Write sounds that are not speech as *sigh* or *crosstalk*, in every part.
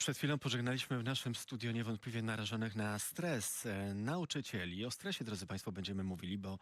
Przed chwilą pożegnaliśmy w naszym studio niewątpliwie narażonych na stres e, nauczycieli. O stresie, drodzy Państwo, będziemy mówili, bo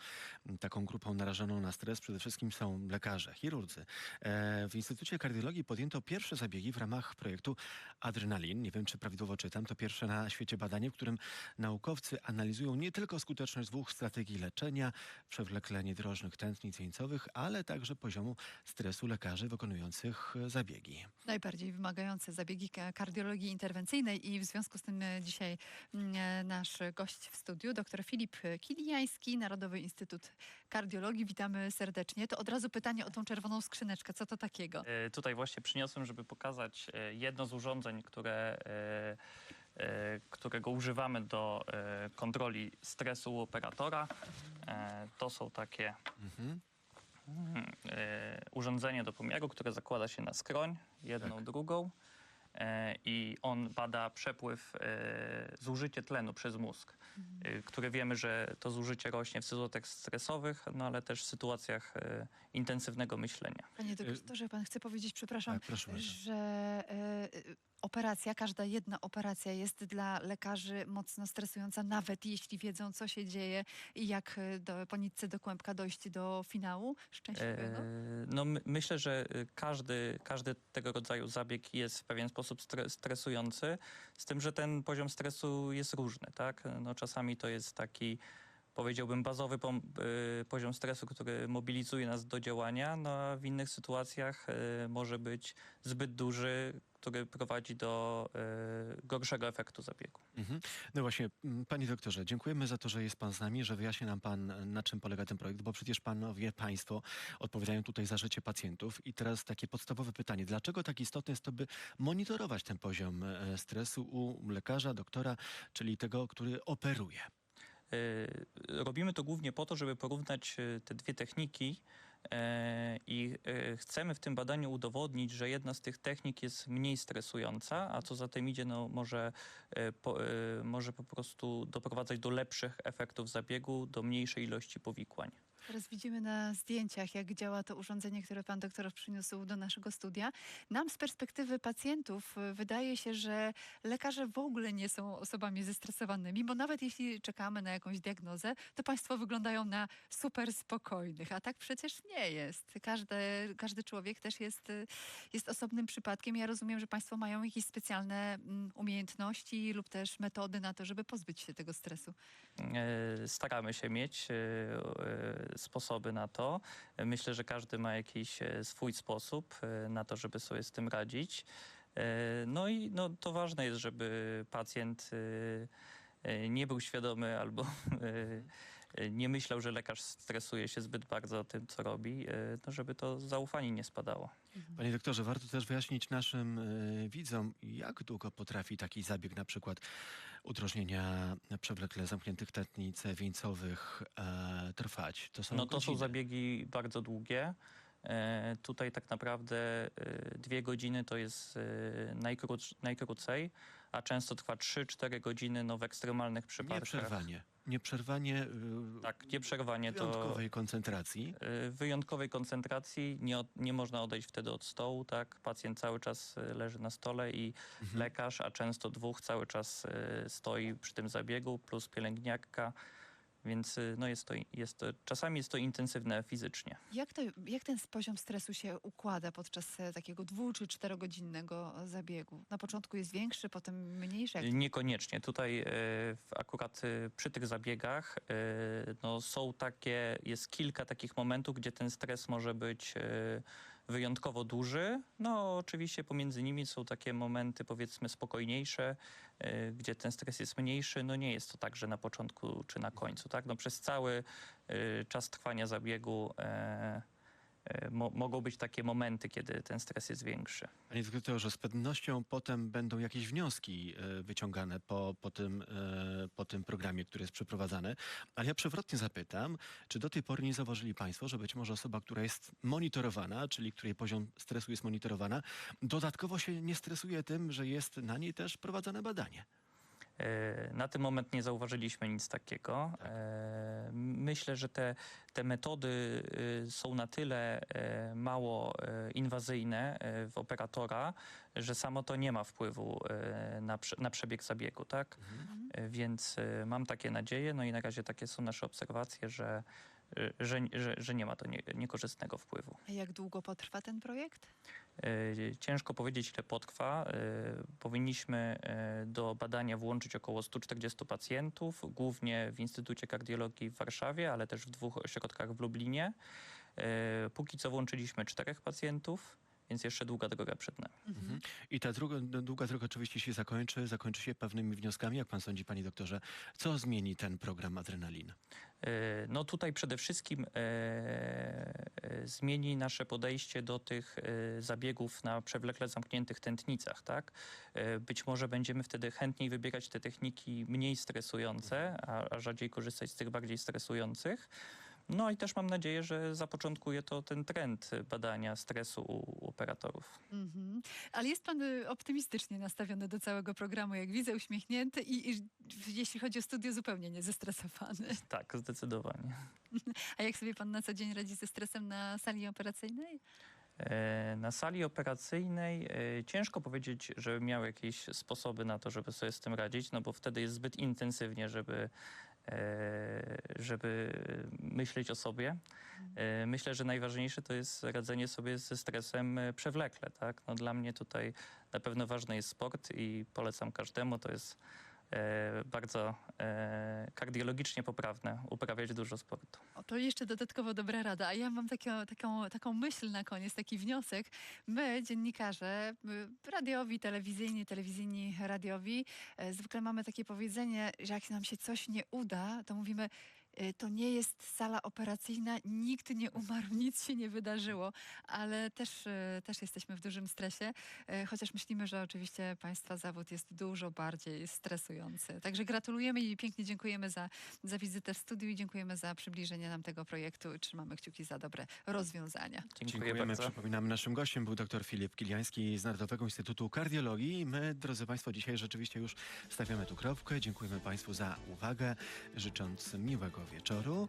taką grupą narażoną na stres przede wszystkim są lekarze, chirurdzy. E, W Instytucie Kardiologii podjęto pierwsze zabiegi w ramach projektu Adrenalin. Nie wiem, czy prawidłowo czytam. To pierwsze na świecie badanie, w którym naukowcy analizują nie tylko skuteczność dwóch strategii leczenia, przewlekle niedrożnych tętnic wieńcowych, ale także poziomu stresu lekarzy wykonujących e, zabiegi. najbardziej wymagające zabiegi ka- kardiologii interwencyjnej i w związku z tym e, dzisiaj mm, e, nasz gość w studiu, dr Filip Kilijański, Narodowy Instytut Kardiologii. Witamy serdecznie. To od razu pytanie o tą czerwoną skrzyneczkę. Co to takiego? E, Tutaj właśnie przyniosłem, żeby pokazać jedno z urządzeń, które, którego używamy do kontroli stresu u operatora. To są takie mm, e, urządzenie do pomiaru, które zakłada się na skroń, jedną, Tak. drugą. E, I on bada przepływ, e, zużycie tlenu przez mózg, e, które wiemy, że to zużycie rośnie w sytuacjach stresowych, no ale też w sytuacjach e, intensywnego myślenia. Panie doktorze, pan chce powiedzieć, przepraszam, Tak, że e, operacja, każda jedna operacja jest dla lekarzy mocno stresująca, nawet jeśli wiedzą, co się dzieje i jak do, po nitce do kłębka dojść do finału szczęśliwego. E, No, my, myślę, że każdy, każdy tego rodzaju zabieg jest w pewien sposób stre, stresujący, z tym, że ten poziom stresu jest różny. Tak? No, czasami to jest taki, powiedziałbym, bazowy y, poziom stresu, który mobilizuje nas do działania, no a w innych sytuacjach y, może być zbyt duży, który prowadzi do y, gorszego efektu zabiegu. Mhm. No właśnie, m, panie doktorze, dziękujemy za to, że jest pan z nami, że wyjaśnia nam pan, na czym polega ten projekt, bo przecież panowie, państwo odpowiadają tutaj za życie pacjentów. I teraz takie podstawowe pytanie. Dlaczego tak istotne jest to, by monitorować ten poziom e, stresu u lekarza, doktora, czyli tego, który operuje? Y, Robimy to głównie po to, żeby porównać y, te dwie techniki i y, chcemy w tym badaniu udowodnić, że jedna z tych technik jest mniej stresująca, a co za tym idzie, no, może, e, po, e, może po prostu doprowadzać do lepszych efektów zabiegu, do mniejszej ilości powikłań. Teraz widzimy na zdjęciach, jak działa to urządzenie, które pan doktor przyniósł do naszego studia. Nam z perspektywy pacjentów y, wydaje się, że lekarze w ogóle nie są osobami zestresowanymi, bo nawet jeśli czekamy na jakąś diagnozę, to państwo wyglądają na super spokojnych, a tak przecież nie jest. Każdy, każdy człowiek też jest, y, jest osobnym przypadkiem. Ja rozumiem, że państwo mają jakieś specjalne mm, umiejętności lub też metody na to, żeby pozbyć się tego stresu. E, Staramy się mieć e, e, sposoby na to. Myślę, że każdy ma jakiś e, swój sposób e, na to, żeby sobie z tym radzić. E, No i no, to ważne jest, żeby pacjent nie był świadomy albo *laughs* nie myślał, że lekarz stresuje się zbyt bardzo tym, co robi, e, no, żeby to zaufanie nie spadało. Panie doktorze, warto też wyjaśnić naszym e, widzom, jak długo potrafi taki zabieg, na przykład udrożnienia przewlekle zamkniętych tętnic wieńcowych e, trwać. To są No to są godziny. zabiegi bardzo długie. E, tutaj tak naprawdę e, dwie godziny to jest e, najkróc, najkrócej, a często trwa 3-4 godziny no, w ekstremalnych przypadkach. Nieprzerwanie. Nieprzerwanie y, Tak, nieprzerwanie to wyjątkowej koncentracji. e, wyjątkowej koncentracji, nie, nie można odejść wtedy od stołu, tak? Pacjent cały czas e, leży na stole i Mhm. lekarz, a często dwóch cały czas stoi przy tym zabiegu, plus pielęgniarka, więc e, no jest to, jest to, czasami jest to intensywne fizycznie. Jak, to, jak ten poziom stresu się układa podczas e, takiego dwu czy czterogodzinnego zabiegu? Na początku jest większy, potem mniejszy. Jak... Niekoniecznie. Tutaj e, akurat e, przy tych zabiegach e, no, są takie, jest kilka takich momentów, gdzie ten stres może być e, wyjątkowo duży. No oczywiście pomiędzy nimi są takie momenty powiedzmy spokojniejsze, e, gdzie ten stres jest mniejszy. No nie jest to tak, że na początku czy na końcu. Tak? No, przez cały e, czas trwania zabiegu e, mo, mogą być takie momenty, kiedy ten stres jest większy. Panie doktorze, z pewnością potem będą jakieś wnioski e, wyciągane po, po, tym, e, po tym programie, który jest przeprowadzany. Ale ja przewrotnie zapytam, czy do tej pory nie zauważyli Państwo, że być może osoba, która jest monitorowana, czyli której poziom stresu jest monitorowana, dodatkowo się nie stresuje tym, że jest na niej też prowadzone badanie? E, Na ten moment nie zauważyliśmy nic takiego. Tak. E, Myślę, że te, te metody y, są na tyle e, mało inwazyjne w operatora, że samo to nie ma wpływu na, na przebieg zabiegu, tak? Mhm. Więc mam takie nadzieje, no i na razie takie są nasze obserwacje, że, że, że, że nie ma to nie, niekorzystnego wpływu. A jak długo potrwa ten projekt? E, Ciężko powiedzieć, ile potrwa. E, Powinniśmy e, do badania włączyć około 140 pacjentów, głównie w Instytucie Kardiologii w Warszawie, ale też w dwóch ośrodkach w Lublinie. Póki co włączyliśmy czterech pacjentów, więc jeszcze długa droga przed nami. Mhm. I ta druga, długa droga oczywiście się zakończy, zakończy się pewnymi wnioskami. Jak pan sądzi, panie doktorze, co zmieni ten program Adrenalin? E, No tutaj przede wszystkim e, e, zmieni nasze podejście do tych zabiegów na przewlekle zamkniętych tętnicach, tak? Być może będziemy wtedy chętniej wybierać te techniki mniej stresujące, a, a rzadziej korzystać z tych bardziej stresujących. No i też mam nadzieję, że zapoczątkuje to ten trend badania stresu u, operatorów. Mhm. Ale jest pan y, optymistycznie nastawiony do całego programu, jak widzę, uśmiechnięty i, i jeśli chodzi o studio, zupełnie nie zestresowany. *laughs* Tak, zdecydowanie. *laughs* A jak sobie pan na co dzień radzi ze stresem na sali operacyjnej? E, Na sali operacyjnej e, ciężko powiedzieć, że miał jakieś sposoby na to, żeby sobie z tym radzić, no bo wtedy jest zbyt intensywnie, żeby, żeby myśleć o sobie. E, Myślę, że najważniejsze to jest radzenie sobie ze stresem e, przewlekle. Tak? No dla mnie tutaj na pewno ważny jest sport i polecam każdemu. To jest e, bardzo e, kardiologicznie poprawne uprawiać dużo sportu. O, to jeszcze dodatkowo dobra rada. A ja mam taką, taką, taką myśl na koniec, taki wniosek. My, dziennikarze, y, radiowi, telewizyjni, telewizyjni, radiowi, e, zwykle mamy takie powiedzenie, że jak nam się coś nie uda, to mówimy, to nie jest sala operacyjna, nikt nie umarł, nic się nie wydarzyło, ale też, y, też jesteśmy w dużym stresie, y, chociaż myślimy, że oczywiście Państwa zawód jest dużo bardziej stresujący. Także gratulujemy i pięknie dziękujemy za, za wizytę w studiu i dziękujemy za przybliżenie nam tego projektu i trzymamy kciuki za dobre rozwiązania. Dziękuję Dziękujemy. bardzo. Przypominamy, naszym gościem był dr Filip Kiliański z Narodowego Instytutu Kardiologii. My, drodzy Państwo, dzisiaj rzeczywiście już stawiamy tu kropkę. Dziękujemy Państwu za uwagę, życząc miłego wieczoru.